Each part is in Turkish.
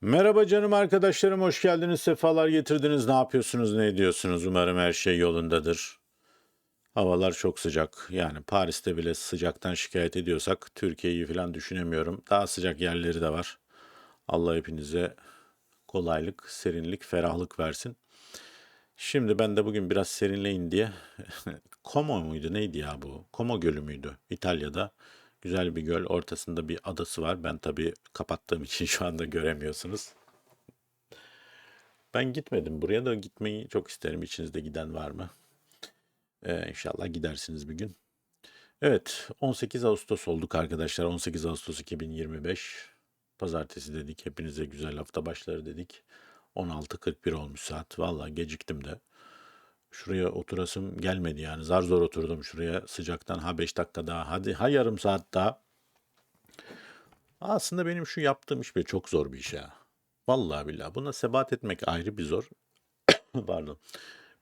Merhaba canım arkadaşlarım, hoş geldiniz, sefalar getirdiniz. Ne yapıyorsunuz, ne ediyorsunuz? Umarım her şey yolundadır. Havalar çok sıcak. Yani Paris'te bile sıcaktan şikayet ediyorsak Türkiye'yi falan düşünemiyorum. Daha sıcak yerleri de var. Allah hepinize kolaylık, serinlik, ferahlık versin. Şimdi ben de bugün biraz serinleyin diye Como muydu neydi ya bu? Como Gölü müydü? İtalya'da güzel bir göl ortasında bir adası var. Ben tabii kapattığım için şu anda göremiyorsunuz. Ben gitmedim buraya da gitmeyi çok isterim. İçinizde giden var mı? Ee, inşallah gidersiniz bir gün. Evet 18 Ağustos olduk arkadaşlar. 18 Ağustos 2025. Pazartesi dedik. Hepinize güzel hafta başları dedik. 16.41 olmuş saat. Vallahi geciktim de. Şuraya oturasım gelmedi yani. Zar zor oturdum şuraya sıcaktan. Ha 5 dakika daha. Hadi ha yarım saat daha. Aslında benim şu yaptığım iş böyle çok zor bir iş ya. Vallahi billahi. Buna sebat etmek ayrı bir zor. Pardon.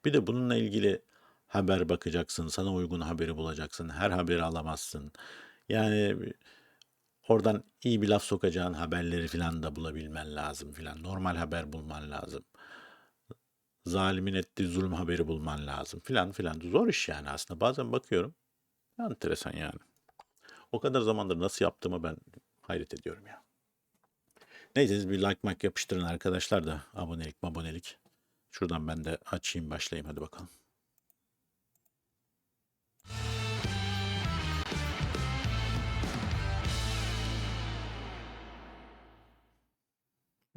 Bir de bununla ilgili haber bakacaksın. Sana uygun haberi bulacaksın. Her haberi alamazsın. Yani oradan iyi bir laf sokacağın haberleri filan da bulabilmen lazım filan. Normal haber bulman lazım. Zalimin ettiği zulüm haberi bulman lazım filan filan. Zor iş yani aslında. Bazen bakıyorum. Enteresan yani. O kadar zamandır nasıl yaptığımı ben hayret ediyorum ya. Neyse bir like mak yapıştırın arkadaşlar da abonelik abonelik. Şuradan ben de açayım başlayayım hadi bakalım.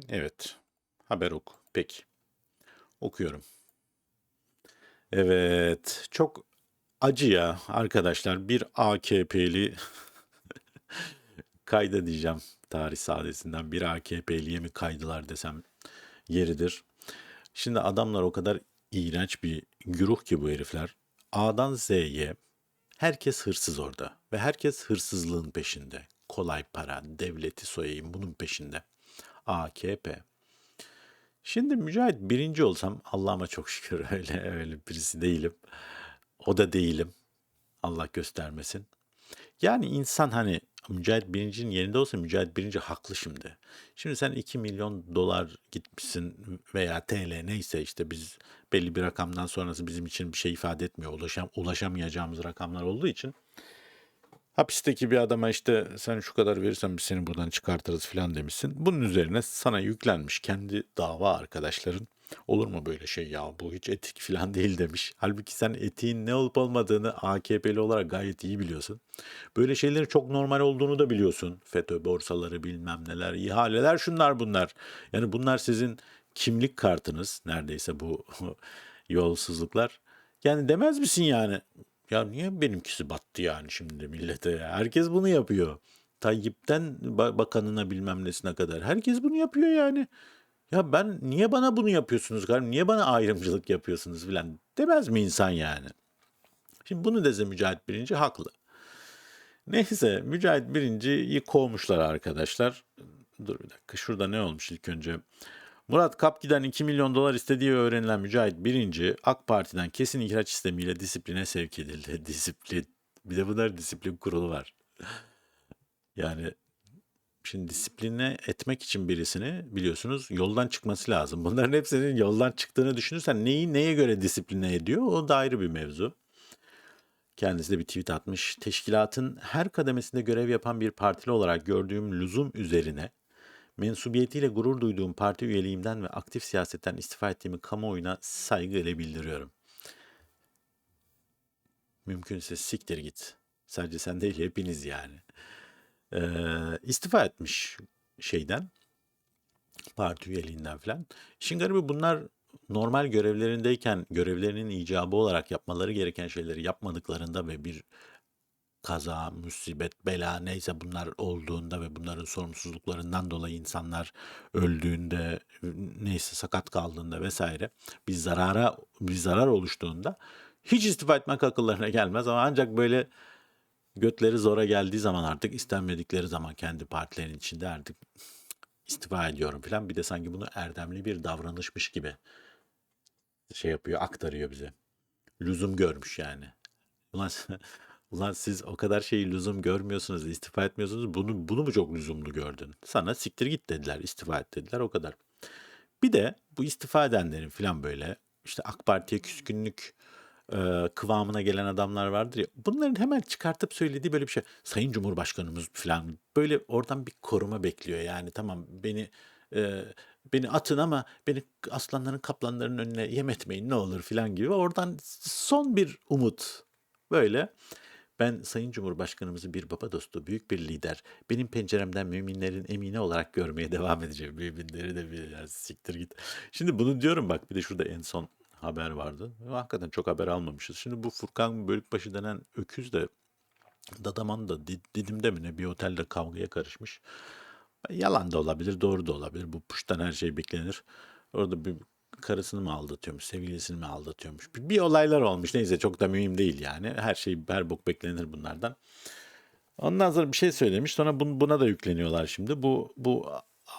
Evet. Haber oku. Peki. Okuyorum. Evet. Çok acı ya arkadaşlar. Bir AKP'li kayda diyeceğim. Tarih saadetinden bir AKP'liye mi kaydılar desem yeridir. Şimdi adamlar o kadar iğrenç bir güruh ki bu herifler. A'dan Z'ye herkes hırsız orada ve herkes hırsızlığın peşinde. Kolay para, devleti soyayım bunun peşinde. AKP. Şimdi Mücahit birinci olsam Allah'ıma çok şükür öyle öyle birisi değilim. O da değilim. Allah göstermesin. Yani insan hani Mücahit birincinin yerinde olsa Mücahit birinci haklı şimdi. Şimdi sen 2 milyon dolar gitmişsin veya TL neyse işte biz belli bir rakamdan sonrası bizim için bir şey ifade etmiyor. Ulaşam, ulaşamayacağımız rakamlar olduğu için hapisteki bir adama işte sen şu kadar verirsen biz seni buradan çıkartırız falan demişsin. Bunun üzerine sana yüklenmiş kendi dava arkadaşların. Olur mu böyle şey ya bu hiç etik falan değil demiş. Halbuki sen etiğin ne olup olmadığını AKP'li olarak gayet iyi biliyorsun. Böyle şeylerin çok normal olduğunu da biliyorsun. FETÖ borsaları bilmem neler, ihaleler şunlar bunlar. Yani bunlar sizin kimlik kartınız neredeyse bu yolsuzluklar. Yani demez misin yani? Ya niye benimkisi battı yani şimdi millete? Herkes bunu yapıyor. Tayyip'ten ba- bakanına bilmem nesine kadar. Herkes bunu yapıyor yani. Ya ben niye bana bunu yapıyorsunuz kardeşim? Niye bana ayrımcılık yapıyorsunuz filan demez mi insan yani? Şimdi bunu dese Mücahit Birinci haklı. Neyse Mücahit Birinci'yi kovmuşlar arkadaşlar. Dur bir dakika şurada ne olmuş ilk önce? Murat Kapki'den 2 milyon dolar istediği öğrenilen Mücahit Birinci AK Parti'den kesin ihraç istemiyle disipline sevk edildi. Disiplin. Bir de bunlar disiplin kurulu var. Yani Şimdi disipline etmek için birisini biliyorsunuz yoldan çıkması lazım. Bunların hepsinin yoldan çıktığını düşünürsen neyi neye göre disipline ediyor o da ayrı bir mevzu. Kendisi de bir tweet atmış. Teşkilatın her kademesinde görev yapan bir partili olarak gördüğüm lüzum üzerine mensubiyetiyle gurur duyduğum parti üyeliğimden ve aktif siyasetten istifa ettiğimi kamuoyuna saygıyla bildiriyorum. Mümkünse siktir git. Sadece sen değil hepiniz yani. Ee, istifa etmiş şeyden parti üyeliğinden falan. İşin garibi bunlar normal görevlerindeyken görevlerinin icabı olarak yapmaları gereken şeyleri yapmadıklarında ve bir kaza, musibet, bela neyse bunlar olduğunda ve bunların sorumsuzluklarından dolayı insanlar öldüğünde neyse sakat kaldığında vesaire bir zarara bir zarar oluştuğunda hiç istifa etmek akıllarına gelmez ama ancak böyle götleri zora geldiği zaman artık istenmedikleri zaman kendi partilerin içinde artık istifa ediyorum falan. Bir de sanki bunu erdemli bir davranışmış gibi şey yapıyor, aktarıyor bize. Lüzum görmüş yani. Ulan Ulan siz o kadar şeyi lüzum görmüyorsunuz, istifa etmiyorsunuz. Bunu bunu mu çok lüzumlu gördün? Sana siktir git dediler, istifa et dediler o kadar. Bir de bu istifa edenlerin falan böyle işte AK Parti'ye küskünlük e, kıvamına gelen adamlar vardır ya. Bunların hemen çıkartıp söylediği böyle bir şey. Sayın Cumhurbaşkanımız falan böyle oradan bir koruma bekliyor. Yani tamam beni e, beni atın ama beni aslanların kaplanların önüne yem etmeyin ne olur falan gibi. Oradan son bir umut böyle. Ben Sayın Cumhurbaşkanımızı bir baba dostu, büyük bir lider, benim penceremden müminlerin emini olarak görmeye devam edeceğim. Müminleri de bir ya, siktir git. Şimdi bunu diyorum bak bir de şurada en son haber vardı. Hakikaten çok haber almamışız. Şimdi bu Furkan Bölükbaşı denen öküz de Dadaman'da Did- Didim'de mi ne bir otelde kavgaya karışmış. Yalan da olabilir, doğru da olabilir. Bu puştan her şey beklenir. Orada bir karısını mı aldatıyormuş, sevgilisini mi aldatıyormuş. Bir, bir olaylar olmuş. Neyse çok da mühim değil yani. Her şey her bok beklenir bunlardan. Ondan sonra bir şey söylemiş. Sonra bun- buna da yükleniyorlar şimdi. Bu bu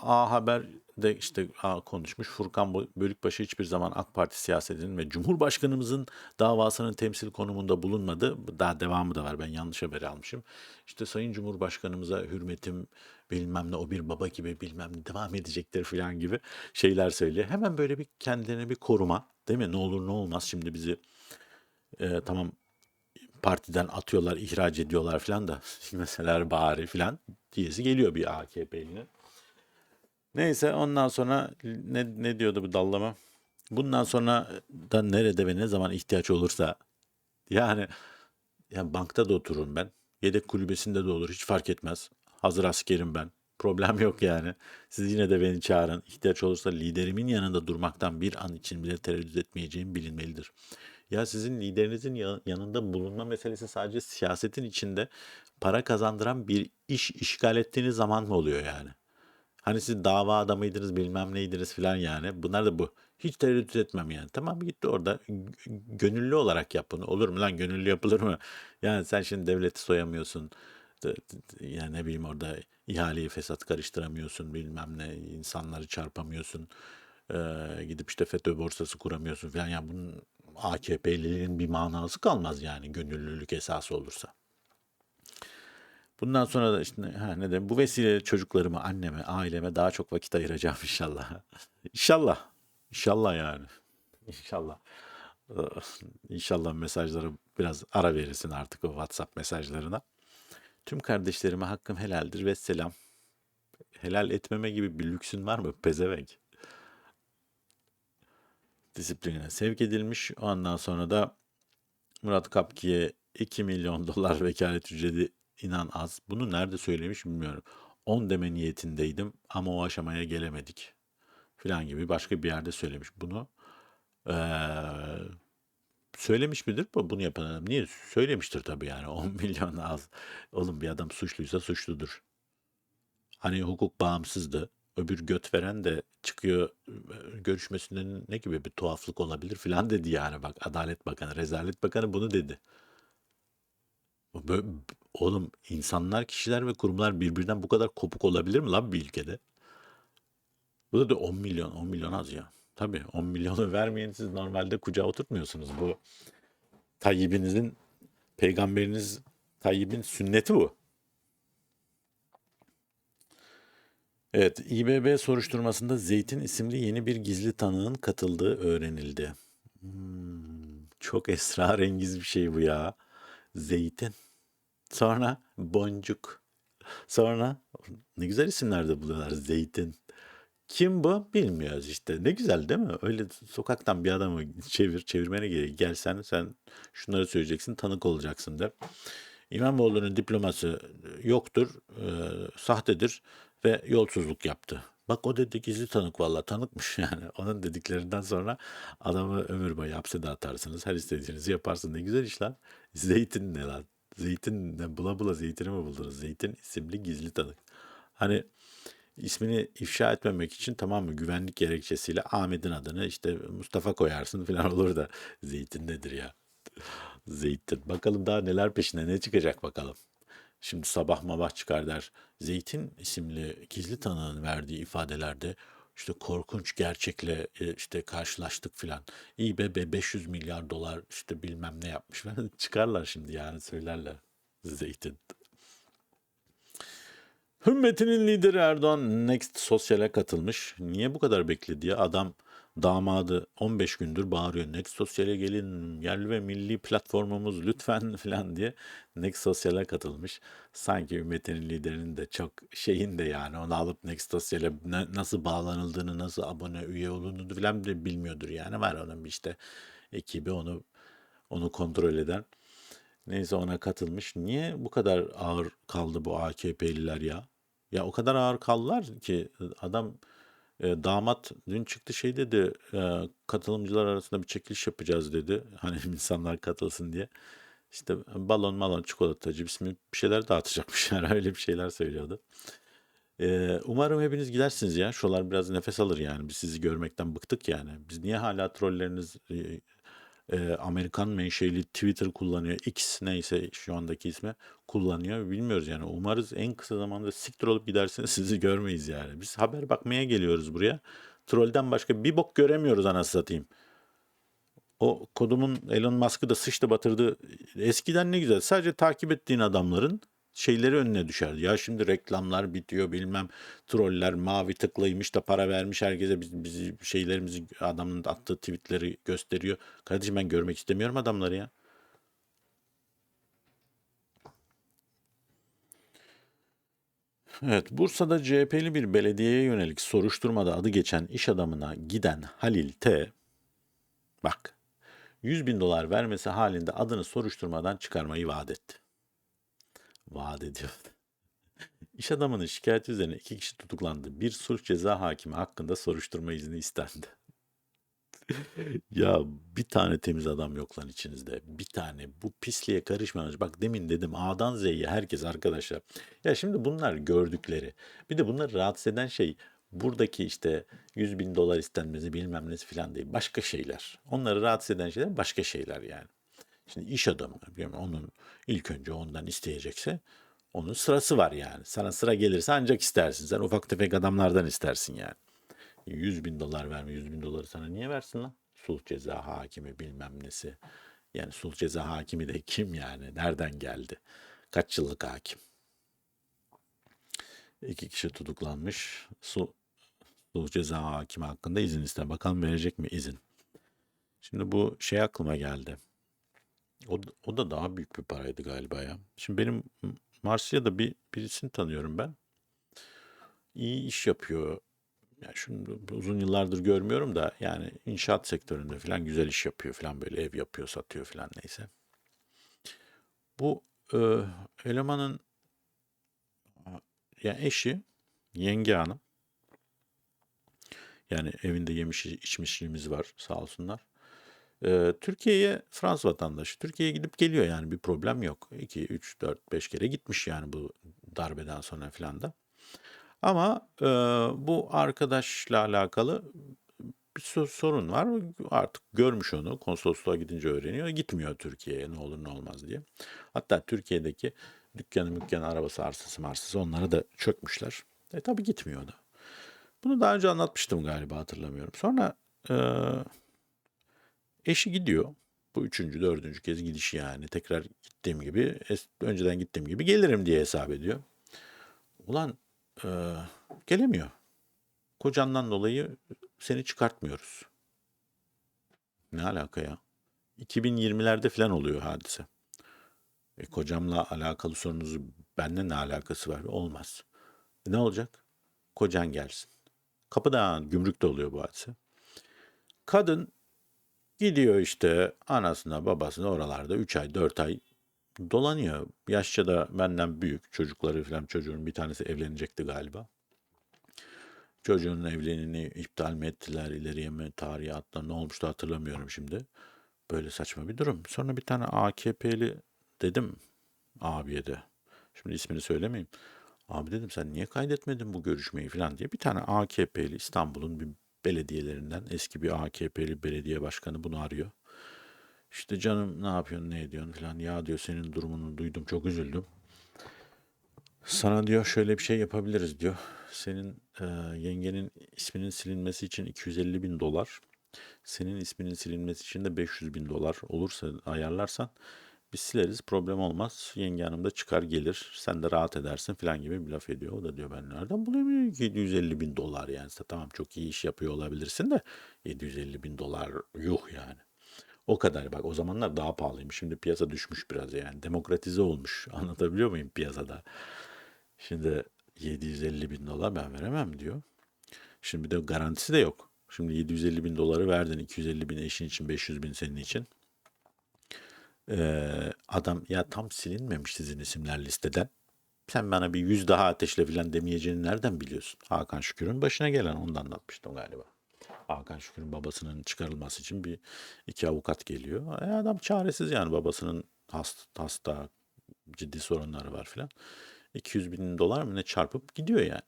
A Haber'de işte A konuşmuş. Furkan Bölükbaşı hiçbir zaman AK Parti siyasetinin ve Cumhurbaşkanımızın davasının temsil konumunda bulunmadı. Daha devamı da var. Ben yanlış haberi almışım. İşte Sayın Cumhurbaşkanımıza hürmetim bilmem ne o bir baba gibi bilmem ne devam edecektir falan gibi şeyler söylüyor. Hemen böyle bir kendilerine bir koruma değil mi? Ne olur ne olmaz şimdi bizi e, tamam partiden atıyorlar, ihraç ediyorlar falan da mesela bari falan diyesi geliyor bir AKP'line. Neyse ondan sonra ne, ne diyordu bu dallama? Bundan sonra da nerede ve ne zaman ihtiyaç olursa yani ya bankta da otururum ben. Yedek kulübesinde de olur hiç fark etmez. Hazır askerim ben. Problem yok yani. Siz yine de beni çağırın. İhtiyaç olursa liderimin yanında durmaktan bir an için bile tereddüt etmeyeceğim bilinmelidir. Ya sizin liderinizin ya- yanında bulunma meselesi sadece siyasetin içinde para kazandıran bir iş işgal ettiğiniz zaman mı oluyor yani? Hani siz dava adamıydınız bilmem neydiniz filan yani. Bunlar da bu. Hiç tereddüt etmem yani. Tamam gitti orada gönüllü olarak yap bunu. Olur mu lan gönüllü yapılır mı? Yani sen şimdi devleti soyamıyorsun. Yani ne bileyim orada ihaleyi fesat karıştıramıyorsun bilmem ne. insanları çarpamıyorsun. Gidip işte FETÖ borsası kuramıyorsun falan. Yani bunun AKP'liliğin bir manası kalmaz yani gönüllülük esası olursa. Bundan sonra da işte ha, ne diyeyim, bu vesileyle çocuklarıma, anneme, aileme daha çok vakit ayıracağım inşallah. İnşallah. İnşallah yani. İnşallah. İnşallah mesajlara biraz ara verirsin artık o WhatsApp mesajlarına. Tüm kardeşlerime hakkım helaldir ve selam. Helal etmeme gibi bir lüksün var mı? Pezevenk. Disiplinine sevk edilmiş. Ondan sonra da Murat Kapki'ye 2 milyon dolar vekalet ücreti inan az. Bunu nerede söylemiş bilmiyorum. 10 deme niyetindeydim ama o aşamaya gelemedik. Filan gibi başka bir yerde söylemiş bunu. Ee, söylemiş midir bu bunu yapan adam? Niye? Söylemiştir tabii yani 10 milyon az. Oğlum bir adam suçluysa suçludur. Hani hukuk bağımsızdı. Öbür göt veren de çıkıyor e, görüşmesinde ne gibi bir tuhaflık olabilir filan dedi yani bak Adalet Bakanı, Rezalet Bakanı bunu dedi. Bö- Oğlum insanlar, kişiler ve kurumlar birbirinden bu kadar kopuk olabilir mi lan bir ülkede? Bu da 10 milyon, 10 milyon az ya. Tabii 10 milyonu vermeyin siz normalde kucağa oturtmuyorsunuz. Bu Tayyip'inizin, peygamberiniz Tayyip'in sünneti bu. Evet, İBB soruşturmasında Zeytin isimli yeni bir gizli tanığın katıldığı öğrenildi. Hmm, çok esrarengiz bir şey bu ya. Zeytin. Sonra Boncuk. Sonra ne güzel isimler de buluyorlar. Zeytin. Kim bu? Bilmiyoruz işte. Ne güzel değil mi? Öyle sokaktan bir adamı çevir, çevirmene gerek. Gel sen, şunları söyleyeceksin, tanık olacaksın der. İmamoğlu'nun diploması yoktur, e, sahtedir ve yolsuzluk yaptı. Bak o dedi gizli tanık valla tanıkmış yani. Onun dediklerinden sonra adamı ömür boyu hapse de atarsınız. Her istediğinizi yaparsın. Ne güzel iş lan. Zeytin ne lan? Zeytin ne? Bula bula zeytini mi buldunuz? Zeytin isimli gizli tanık. Hani ismini ifşa etmemek için tamam mı güvenlik gerekçesiyle Ahmet'in adını işte Mustafa koyarsın falan olur da Zeytin nedir ya? Zeytin. Bakalım daha neler peşine ne çıkacak bakalım. Şimdi sabah mabah çıkar der. Zeytin isimli gizli tanığın verdiği ifadelerde işte korkunç gerçekle e, işte karşılaştık filan. Be 500 milyar dolar işte bilmem ne yapmış çıkarlar şimdi yani söylerler. Zeytin. Hümmetinin lideri Erdoğan Next Sosyal'e katılmış. Niye bu kadar bekledi ya? Adam damadı 15 gündür bağırıyor. Next Sosyal'e gelin, yerli ve milli platformumuz lütfen falan diye Next Sosyal'e katılmış. Sanki hümmetinin liderinin de çok şeyinde yani onu alıp Next Sosyal'e na- nasıl bağlanıldığını, nasıl abone, üye olunduğunu falan bile bilmiyordur yani. Var onun işte ekibi onu onu kontrol eden. Neyse ona katılmış. Niye bu kadar ağır kaldı bu AKP'liler ya? Ya o kadar ağır kaldılar ki adam e, damat dün çıktı şey dedi e, katılımcılar arasında bir çekiliş yapacağız dedi. Hani insanlar katılsın diye. İşte balon malon çikolatacı bir şeyler dağıtacakmış yani öyle bir şeyler söylüyordu. E, umarım hepiniz gidersiniz ya. Şuralar biraz nefes alır yani. Biz sizi görmekten bıktık yani. Biz niye hala trolleriniz e, e, Amerikan menşeli Twitter kullanıyor. X neyse şu andaki ismi kullanıyor. Bilmiyoruz yani. Umarız en kısa zamanda siktir olup gidersiniz sizi görmeyiz yani. Biz haber bakmaya geliyoruz buraya. Trollden başka bir bok göremiyoruz anasını satayım. O kodumun Elon Musk'ı da sıçtı batırdı. Eskiden ne güzel. Sadece takip ettiğin adamların şeyleri önüne düşerdi. Ya şimdi reklamlar bitiyor bilmem troller mavi tıklaymış da para vermiş herkese biz, bizi şeylerimizi adamın attığı tweetleri gösteriyor. Kardeşim ben görmek istemiyorum adamları ya. Evet, Bursa'da CHP'li bir belediyeye yönelik soruşturmada adı geçen iş adamına giden Halil T. Bak, 100 bin dolar vermesi halinde adını soruşturmadan çıkarmayı vaat etti. Vaat ediyor. İş adamının şikayeti üzerine iki kişi tutuklandı. Bir suç ceza hakimi hakkında soruşturma izni istendi. ya bir tane temiz adam yok lan içinizde. Bir tane bu pisliğe karışmamış. Bak demin dedim A'dan Z'ye herkes arkadaşlar. Ya şimdi bunlar gördükleri. Bir de bunları rahatsız eden şey buradaki işte 100 bin dolar istenmesi bilmem nesi falan değil. Başka şeyler. Onları rahatsız eden şeyler başka şeyler yani. Şimdi iş adamı onun ilk önce ondan isteyecekse onun sırası var yani. Sana sıra gelirse ancak istersin. Sen ufak tefek adamlardan istersin yani. 100 bin dolar verme 100 bin doları sana niye versin lan? Sulh ceza hakimi bilmem nesi. Yani sulh ceza hakimi de kim yani? Nereden geldi? Kaç yıllık hakim? İki kişi tutuklanmış. Sulh, sulh ceza hakimi hakkında izin iste. Bakalım verecek mi izin? Şimdi bu şey aklıma geldi. O, o da daha büyük bir paraydı galiba ya. Şimdi benim Marsilya'da bir birisini tanıyorum ben. İyi iş yapıyor. Yani şunu uzun yıllardır görmüyorum da yani inşaat sektöründe falan güzel iş yapıyor falan böyle ev yapıyor satıyor falan neyse. Bu e, elemanın yani eşi yenge hanım yani evinde yemiş içmişliğimiz var sağ olsunlar. Türkiye'ye Fransız vatandaşı. Türkiye'ye gidip geliyor yani bir problem yok. 2, 3, 4, 5 kere gitmiş yani bu darbeden sonra filan da. Ama e, bu arkadaşla alakalı bir sorun var. Artık görmüş onu. Konsolosluğa gidince öğreniyor. Gitmiyor Türkiye'ye ne olur ne olmaz diye. Hatta Türkiye'deki dükkanı mükkanı arabası arsası marsası onları da çökmüşler. E tabi gitmiyor da. Bunu daha önce anlatmıştım galiba hatırlamıyorum. Sonra e, eşi gidiyor. Bu üçüncü, dördüncü kez gidiş yani. Tekrar gittiğim gibi, önceden gittiğim gibi gelirim diye hesap ediyor. Ulan e, gelemiyor. Kocandan dolayı seni çıkartmıyoruz. Ne alaka ya? 2020'lerde falan oluyor hadise. E, kocamla alakalı sorunuzu bende ne alakası var? Olmaz. E, ne olacak? Kocan gelsin. Kapıda gümrükte oluyor bu hadise. Kadın gidiyor işte anasına babasına oralarda 3 ay 4 ay dolanıyor. Yaşça da benden büyük çocukları falan çocuğun bir tanesi evlenecekti galiba. Çocuğun evliliğini iptal mi ettiler ileriye mi tarihe attılar ne olmuştu hatırlamıyorum şimdi. Böyle saçma bir durum. Sonra bir tane AKP'li dedim abiye de. Şimdi ismini söylemeyeyim. Abi dedim sen niye kaydetmedin bu görüşmeyi falan diye. Bir tane AKP'li İstanbul'un bir belediyelerinden eski bir AKP'li belediye başkanı bunu arıyor. İşte canım ne yapıyorsun ne ediyorsun falan. Ya diyor senin durumunu duydum çok üzüldüm. Sana diyor şöyle bir şey yapabiliriz diyor. Senin e, yengenin isminin silinmesi için 250 bin dolar. Senin isminin silinmesi için de 500 bin dolar olursa ayarlarsan Biz sileriz problem olmaz. Yenge hanım da çıkar gelir. Sen de rahat edersin falan gibi bir laf ediyor. O da diyor ben nereden bulayım 750 bin dolar yani. Sen Tamam çok iyi iş yapıyor olabilirsin de 750 bin dolar yuh yani. O kadar bak o zamanlar daha pahalıymış. Şimdi piyasa düşmüş biraz yani. Demokratize olmuş. Anlatabiliyor muyum piyasada? Şimdi 750 bin dolar ben veremem diyor. Şimdi de garantisi de yok. Şimdi 750 bin doları verdin. 250 bin eşin için 500 bin senin için. Ee, adam ya tam silinmemiş sizin isimler listeden. Sen bana bir yüz daha ateşle filan demeyeceğini nereden biliyorsun? Hakan Şükür'ün başına gelen ondan anlatmıştım galiba. Hakan Şükür'ün babasının çıkarılması için bir iki avukat geliyor. E adam çaresiz yani babasının hasta, hasta ciddi sorunları var filan. 200 bin dolar mı ne çarpıp gidiyor yani.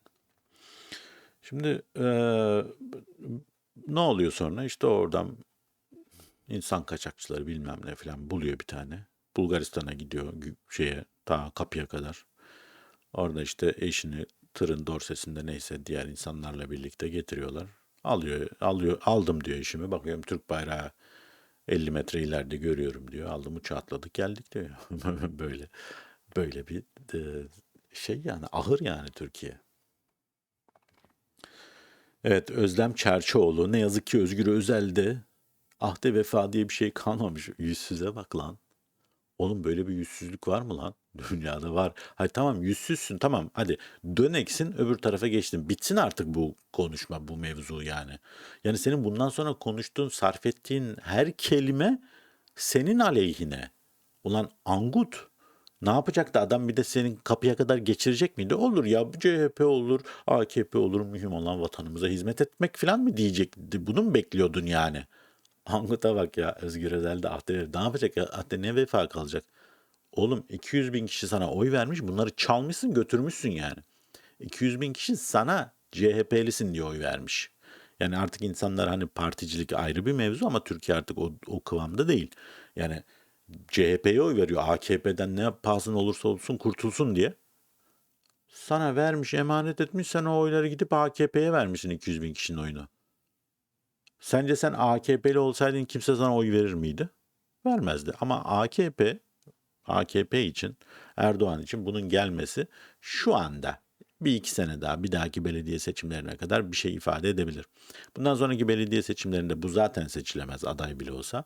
Şimdi eee, ne oluyor sonra? İşte oradan insan kaçakçıları bilmem ne filan buluyor bir tane. Bulgaristan'a gidiyor şeye ta kapıya kadar. Orada işte eşini tırın dorsesinde neyse diğer insanlarla birlikte getiriyorlar. Alıyor, alıyor, aldım diyor eşimi. Bakıyorum Türk bayrağı 50 metre ileride görüyorum diyor. Aldım uçağı atladık geldik diyor. Böyle böyle bir e, şey yani ahır yani Türkiye. Evet Özlem Çerçioğlu ne yazık ki Özgür Özel'de ahde vefa diye bir şey kalmamış. Yüzsüze bak lan. Oğlum böyle bir yüzsüzlük var mı lan? Dünyada var. Hayır tamam yüzsüzsün tamam hadi döneksin öbür tarafa geçtin. Bitsin artık bu konuşma bu mevzu yani. Yani senin bundan sonra konuştuğun sarf ettiğin her kelime senin aleyhine. Ulan angut ne yapacaktı adam bir de senin kapıya kadar geçirecek miydi? Olur ya CHP olur, AKP olur mühim olan vatanımıza hizmet etmek falan mı diyecekti? Bunu mu bekliyordun yani? Angut'a bak ya Özgür Özel de Ahde ne yapacak ya? Ahde ne vefa kalacak? Oğlum 200 bin kişi sana oy vermiş bunları çalmışsın götürmüşsün yani. 200 bin kişi sana CHP'lisin diye oy vermiş. Yani artık insanlar hani particilik ayrı bir mevzu ama Türkiye artık o, o kıvamda değil. Yani CHP'ye oy veriyor. AKP'den ne pahasına olursa olsun kurtulsun diye. Sana vermiş, emanet etmiş. Sen o oyları gidip AKP'ye vermişsin 200 bin kişinin oyunu. Sence sen AKP'li olsaydın kimse sana oy verir miydi? Vermezdi. Ama AKP, AKP için, Erdoğan için bunun gelmesi şu anda bir iki sene daha bir dahaki belediye seçimlerine kadar bir şey ifade edebilir. Bundan sonraki belediye seçimlerinde bu zaten seçilemez aday bile olsa.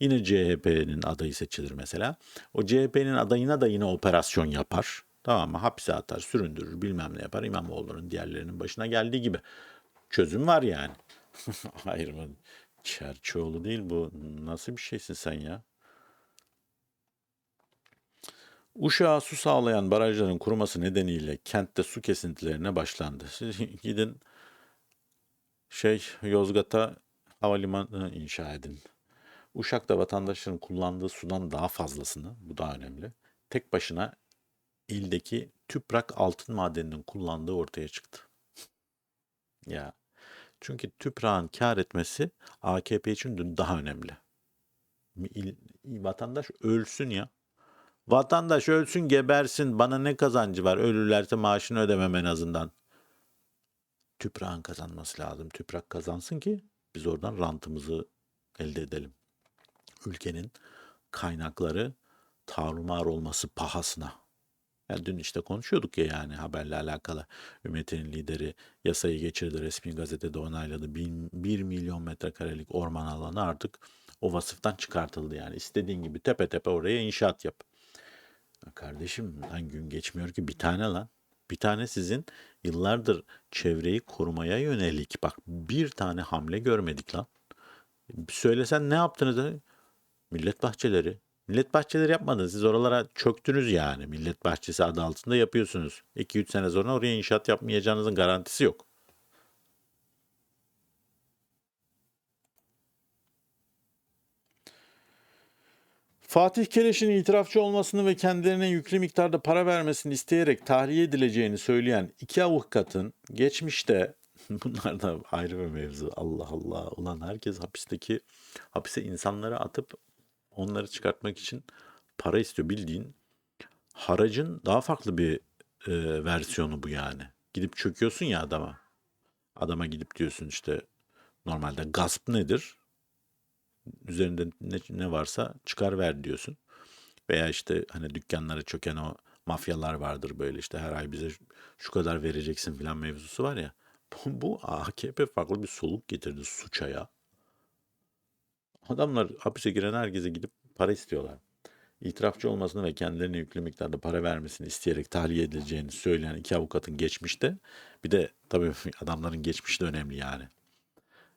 Yine CHP'nin adayı seçilir mesela. O CHP'nin adayına da yine operasyon yapar. Tamam mı? Hapse atar, süründürür, bilmem ne yapar. İmamoğlu'nun diğerlerinin başına geldiği gibi. Çözüm var yani. Hayır mı? Çerçioğlu değil bu. Nasıl bir şeysin sen ya? Uşağa su sağlayan barajların kuruması nedeniyle kentte su kesintilerine başlandı. Siz gidin şey Yozgat'a havalimanı inşa edin. Uşak'ta vatandaşların kullandığı sudan daha fazlasını, bu daha önemli, tek başına ildeki tüprak altın madeninin kullandığı ortaya çıktı. Ya çünkü tüprağın kar etmesi AKP için daha önemli. Vatandaş ölsün ya. Vatandaş ölsün gebersin bana ne kazancı var ölürlerse maaşını ödemem en azından. Tüprağın kazanması lazım. Tüprak kazansın ki biz oradan rantımızı elde edelim. Ülkenin kaynakları tarumar olması pahasına. Ya dün işte konuşuyorduk ya yani haberle alakalı. Ümmetinin lideri yasayı geçirdi. Resmi gazetede onayladı. 1 milyon metrekarelik orman alanı artık o vasıftan çıkartıldı yani. İstediğin gibi tepe tepe oraya inşaat yap. Ya Kardeşim lan gün geçmiyor ki bir tane lan. Bir tane sizin yıllardır çevreyi korumaya yönelik bak bir tane hamle görmedik lan. Söylesen ne yaptınız? Millet bahçeleri. Millet bahçeleri yapmadınız. Siz oralara çöktünüz yani. Millet bahçesi adı altında yapıyorsunuz. 2-3 sene sonra oraya inşaat yapmayacağınızın garantisi yok. Fatih Keleş'in itirafçı olmasını ve kendilerine yüklü miktarda para vermesini isteyerek tahliye edileceğini söyleyen iki avukatın geçmişte bunlar da ayrı bir mevzu. Allah Allah. Ulan herkes hapisteki hapise insanları atıp onları çıkartmak için para istiyor. Bildiğin haracın daha farklı bir e, versiyonu bu yani. Gidip çöküyorsun ya adama. Adama gidip diyorsun işte normalde gasp nedir? Üzerinde ne, ne varsa çıkar ver diyorsun. Veya işte hani dükkanları çöken o mafyalar vardır böyle işte her ay bize şu- kadar vereceksin falan mevzusu var ya. Bu, AKP farklı bir soluk getirdi suça ya. Adamlar hapise giren herkese gidip para istiyorlar. İtirafçı olmasını ve kendilerine yüklü miktarda para vermesini isteyerek tahliye edileceğini söyleyen iki avukatın geçmişte bir de tabii adamların geçmişi de önemli yani.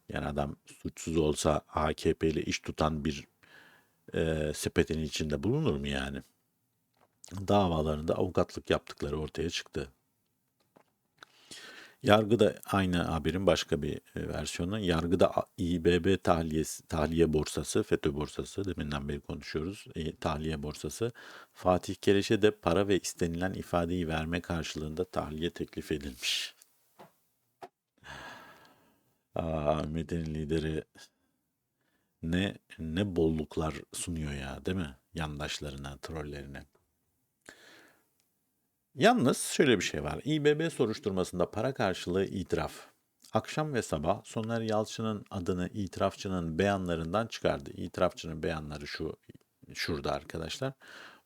Yani adam suçsuz olsa AKP ile iş tutan bir e, sepetin içinde bulunur mu yani? Davalarında avukatlık yaptıkları ortaya çıktı. Yargıda aynı haberin başka bir e, versiyonu. Yargıda İBB tahliyesi, tahliye borsası, FETÖ borsası deminden beri konuşuyoruz. E, tahliye borsası. Fatih Keleş'e de para ve istenilen ifadeyi verme karşılığında tahliye teklif edilmiş. Aa, Ahmet'in lideri ne ne bolluklar sunuyor ya değil mi? Yandaşlarına, trollerine. Yalnız şöyle bir şey var. İBB soruşturmasında para karşılığı itiraf. Akşam ve sabah Soner Yalçın'ın adını itirafçının beyanlarından çıkardı. İtirafçının beyanları şu şurada arkadaşlar.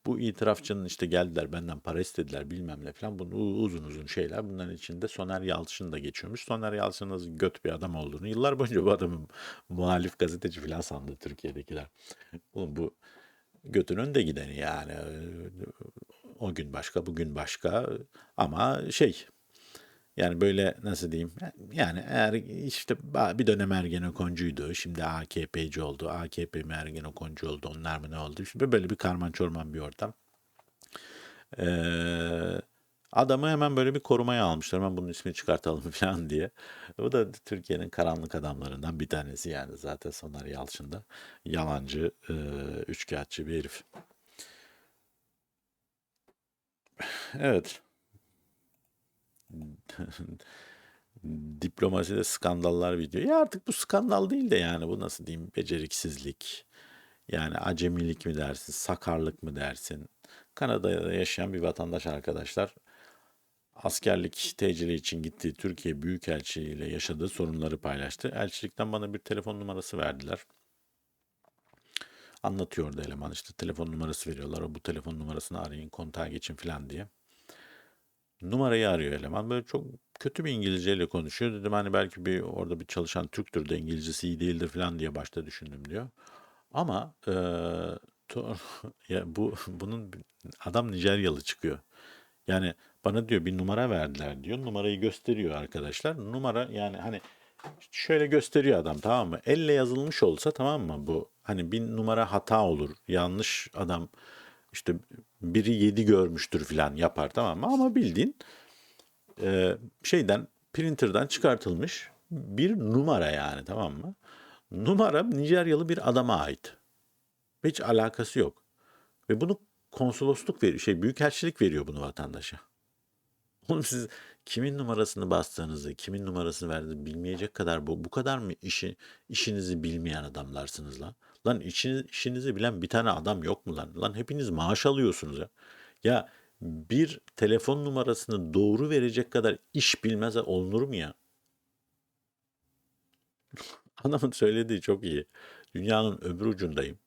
Bu itirafçının işte geldiler benden para istediler bilmem ne falan. Bunun u- uzun uzun şeyler. Bunların içinde Soner Yalçın da geçiyormuş. Soner Yalçın'ın göt bir adam olduğunu yıllar boyunca bu adamın muhalif gazeteci falan sandı Türkiye'dekiler. Oğlum bu götün önde gideni yani. O gün başka, bugün başka ama şey yani böyle nasıl diyeyim yani eğer işte bir dönem Ergenekoncuydu şimdi AKP'ci oldu AKP mi Ergenekoncu oldu onlar mı ne oldu şimdi böyle bir karman çorman bir ortam. Ee, adamı hemen böyle bir korumaya almışlar hemen bunun ismini çıkartalım falan diye. O da Türkiye'nin karanlık adamlarından bir tanesi yani zaten Soner Yalçın da yalancı, e, üçkağıtçı bir herif. Evet. Diplomaside skandallar video. Ya artık bu skandal değil de yani bu nasıl diyeyim beceriksizlik. Yani acemilik mi dersin, sakarlık mı dersin? Kanada'da yaşayan bir vatandaş arkadaşlar askerlik tecili için gittiği Türkiye Büyükelçi ile yaşadığı sorunları paylaştı. Elçilikten bana bir telefon numarası verdiler. Anlatıyordu eleman işte telefon numarası veriyorlar. O bu telefon numarasını arayın kontağa geçin falan diye. Numarayı arıyor eleman. Böyle çok kötü bir İngilizceyle konuşuyor. Dedim hani belki bir orada bir çalışan Türktür de İngilizcesi iyi değildir falan diye başta düşündüm diyor. Ama eee, to- ya bu bunun adam Nijeryalı çıkıyor. Yani bana diyor bir numara verdiler diyor. Numarayı gösteriyor arkadaşlar. Numara yani hani şöyle gösteriyor adam tamam mı? Elle yazılmış olsa tamam mı bu? Hani bir numara hata olur. Yanlış adam işte biri yedi görmüştür falan yapar tamam mı? Ama bildiğin e, şeyden printer'dan çıkartılmış bir numara yani tamam mı? Numara Nijeryalı bir adama ait. Hiç alakası yok. Ve bunu konsolosluk veriyor, şey büyükelçilik veriyor bunu vatandaşa. Oğlum siz kimin numarasını bastığınızı, kimin numarasını verdiğinizi bilmeyecek kadar bu bu kadar mı işi işinizi bilmeyen adamlarsınız lan? Lan işini, işinizi bilen bir tane adam yok mu lan? Lan hepiniz maaş alıyorsunuz ya. Ya bir telefon numarasını doğru verecek kadar iş bilmez olunur mu ya? Adamın söylediği çok iyi. Dünyanın öbür ucundayım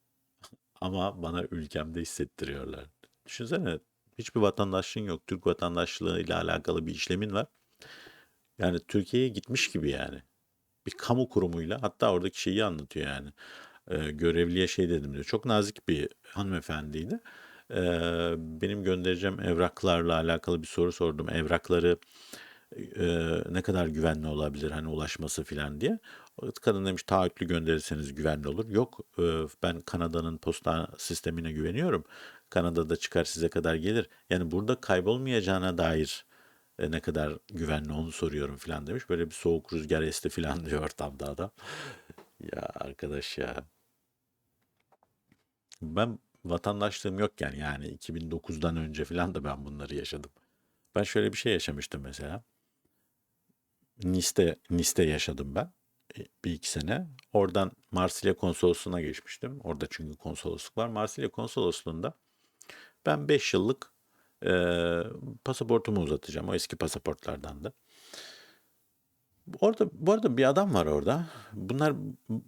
ama bana ülkemde hissettiriyorlar. Düşünsene hiçbir vatandaşlığın yok. Türk vatandaşlığı ile alakalı bir işlemin var. Yani Türkiye'ye gitmiş gibi yani. Bir kamu kurumuyla hatta oradaki şeyi anlatıyor yani. Ee, görevliye şey dedim diyor. Çok nazik bir hanımefendiydi. Ee, benim göndereceğim evraklarla alakalı bir soru sordum. Evrakları e, ne kadar güvenli olabilir hani ulaşması filan diye. Kadın demiş taahhütlü gönderirseniz güvenli olur. Yok e, ben Kanada'nın posta sistemine güveniyorum. Kanada'da çıkar size kadar gelir. Yani burada kaybolmayacağına dair e, ne kadar güvenli onu soruyorum filan demiş. Böyle bir soğuk rüzgar esti filan diyor ortamda adam. Ya arkadaş ya. Ben vatandaşlığım yokken yani 2009'dan önce filan da ben bunları yaşadım. Ben şöyle bir şey yaşamıştım mesela. Nice'te, Nice'te yaşadım ben e, bir iki sene. Oradan Marsilya konsolosluğuna geçmiştim. Orada çünkü konsolosluk var. Marsilya konsolosluğunda ben 5 yıllık e, pasaportumu uzatacağım. O eski pasaportlardan da. Orada bu arada bir adam var orada. Bunlar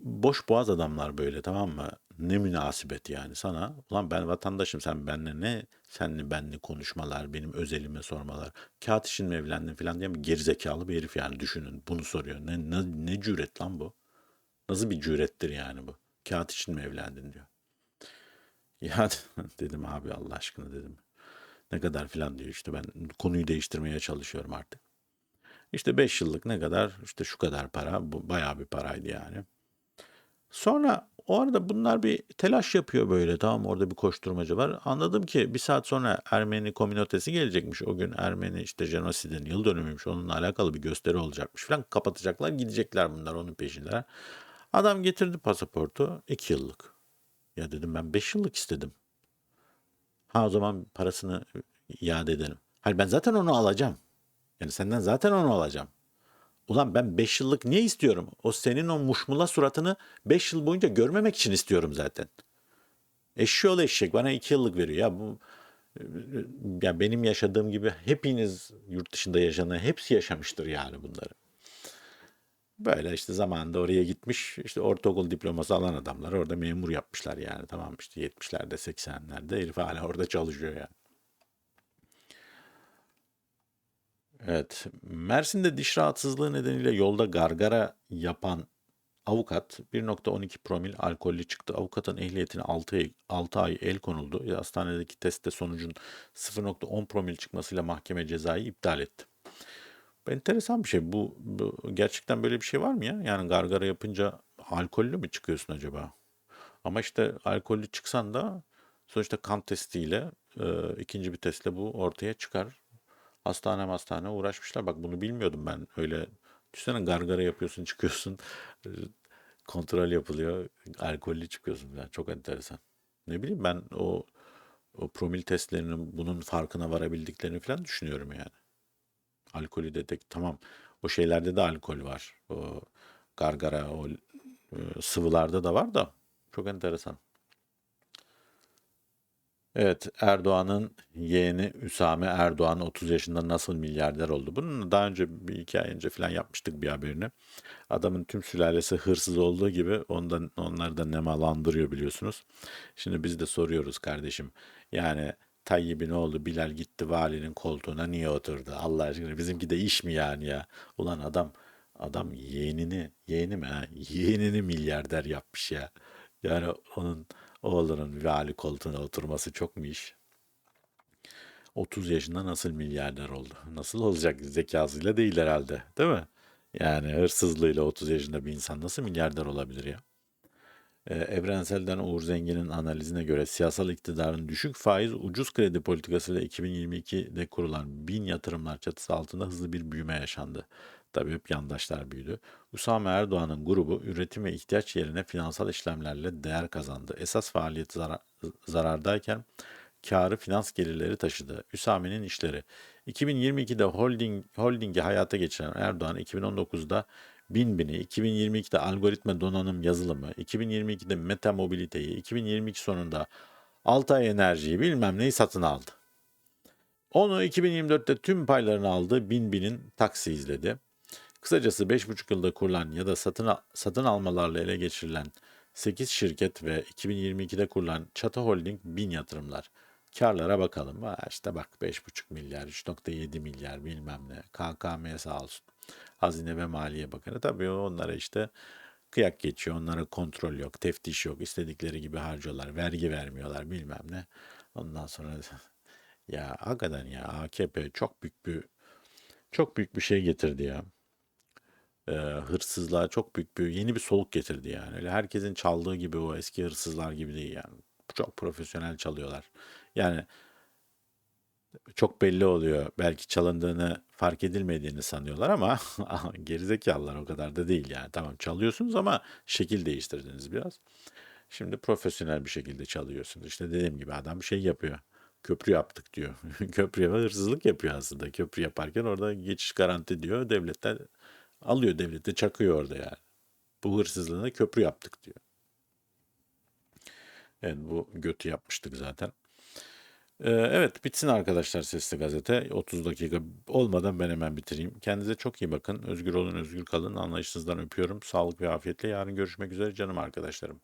boş boğaz adamlar böyle tamam mı? Ne münasebet yani sana. Ulan ben vatandaşım sen benimle ne senli benli konuşmalar, benim özelime sormalar. Kağıt için mi evlendin falan diye bir gerizekalı bir herif yani düşünün. Bunu soruyor. Ne, ne, ne cüret lan bu? Nasıl bir cürettir yani bu? Kağıt için mi evlendin diyor. Ya dedim abi Allah aşkına dedim. Ne kadar filan diyor işte ben konuyu değiştirmeye çalışıyorum artık. İşte 5 yıllık ne kadar? İşte şu kadar para. Bu bayağı bir paraydı yani. Sonra o arada bunlar bir telaş yapıyor böyle tamam orada bir koşturmacı var. Anladım ki bir saat sonra Ermeni komünotesi gelecekmiş. O gün Ermeni işte jenosidin yıl dönümüymüş. Onunla alakalı bir gösteri olacakmış falan. Kapatacaklar gidecekler bunlar onun peşinde. Adam getirdi pasaportu 2 yıllık. Ya dedim ben 5 yıllık istedim. Ha o zaman parasını iade edelim. Hayır ben zaten onu alacağım. Yani senden zaten onu alacağım. Ulan ben 5 yıllık niye istiyorum? O senin o muşmula suratını 5 yıl boyunca görmemek için istiyorum zaten. Eşşoğlu eşek bana 2 yıllık veriyor. Ya bu ya benim yaşadığım gibi hepiniz yurt dışında yaşanan hepsi yaşamıştır yani bunları. Böyle işte zamanında oraya gitmiş işte ortaokul diploması alan adamlar orada memur yapmışlar yani tamam işte 70'lerde 80'lerde herif hala orada çalışıyor yani. Evet. Mersin'de diş rahatsızlığı nedeniyle yolda gargara yapan avukat 1.12 promil alkollü çıktı. Avukatın ehliyetine 6 ay, 6 ay el konuldu. Hastanedeki testte sonucun 0.10 promil çıkmasıyla mahkeme cezayı iptal etti. Enteresan bir şey. Bu, bu gerçekten böyle bir şey var mı ya? Yani gargara yapınca alkollü mü çıkıyorsun acaba? Ama işte alkollü çıksan da sonuçta kan testiyle e, ikinci bir testle bu ortaya çıkar. Hastane hastane uğraşmışlar. Bak bunu bilmiyordum ben. Öyle düşünsene gargara yapıyorsun çıkıyorsun. e, Kontrol yapılıyor. Alkollü çıkıyorsun. Yani çok enteresan. Ne bileyim ben o o promil testlerinin bunun farkına varabildiklerini falan düşünüyorum yani. Alkolü de tek tamam. O şeylerde de alkol var. O gargara o e, sıvılarda da var da çok enteresan. Evet, Erdoğan'ın yeğeni Üsame Erdoğan 30 yaşında nasıl milyarder oldu? Bunun daha önce bir iki ay önce falan yapmıştık bir haberini. Adamın tüm sülalesi hırsız olduğu gibi ondan onları da nemalandırıyor biliyorsunuz. Şimdi biz de soruyoruz kardeşim. Yani Tayyip'in oğlu Bilal gitti valinin koltuğuna niye oturdu? Allah aşkına bizimki de iş mi yani ya? Ulan adam adam yeğenini yeğeni mi ha? Yeğenini milyarder yapmış ya. Yani onun oğlunun vali koltuğuna oturması çok mu iş? 30 yaşında nasıl milyarder oldu? Nasıl olacak? Zekasıyla değil herhalde, değil mi? Yani hırsızlığıyla 30 yaşında bir insan nasıl milyarder olabilir ya? Ee, Evrensel'den Uğur Zengin'in analizine göre siyasal iktidarın düşük faiz ucuz kredi politikasıyla 2022'de kurulan bin yatırımlar çatısı altında hızlı bir büyüme yaşandı. Tabii hep yandaşlar büyüdü. Usame Erdoğan'ın grubu üretim ve ihtiyaç yerine finansal işlemlerle değer kazandı. Esas faaliyeti zarar, zarardayken karı finans gelirleri taşıdı. Üsame'nin işleri. 2022'de holding holdingi hayata geçiren Erdoğan 2019'da bin bini, 2022'de algoritma donanım yazılımı, 2022'de meta mobiliteyi, 2022 sonunda Altay Enerji'yi bilmem neyi satın aldı. Onu 2024'te tüm paylarını aldı, bin binin taksi izledi. Kısacası 5,5 yılda kurulan ya da satın, satın almalarla ele geçirilen 8 şirket ve 2022'de kurulan Çatı Holding bin yatırımlar. Karlara bakalım. Ha işte bak 5,5 milyar, 3,7 milyar bilmem ne. KKM sağ olsun. Hazine ve Maliye Bakanı. Tabii onlara işte kıyak geçiyor. Onlara kontrol yok, teftiş yok. istedikleri gibi harcıyorlar. Vergi vermiyorlar bilmem ne. Ondan sonra ya hakikaten ya AKP çok büyük bir çok büyük bir şey getirdi ya e, hırsızlığa çok büyük bir yeni bir soluk getirdi yani. Öyle herkesin çaldığı gibi o eski hırsızlar gibi değil yani. Çok profesyonel çalıyorlar. Yani çok belli oluyor. Belki çalındığını fark edilmediğini sanıyorlar ama gerizekalılar o kadar da değil yani. Tamam çalıyorsunuz ama şekil değiştirdiniz biraz. Şimdi profesyonel bir şekilde çalıyorsunuz. İşte dediğim gibi adam bir şey yapıyor. Köprü yaptık diyor. Köprüye hırsızlık yapıyor aslında. Köprü yaparken orada geçiş garanti diyor. Devletten Alıyor devlete çakıyor orada yani. Bu hırsızlığına köprü yaptık diyor. Evet bu götü yapmıştık zaten. Ee, evet bitsin arkadaşlar Sesli Gazete. 30 dakika olmadan ben hemen bitireyim. Kendinize çok iyi bakın. Özgür olun, özgür kalın. Anlayışınızdan öpüyorum. Sağlık ve afiyetle. Yarın görüşmek üzere canım arkadaşlarım.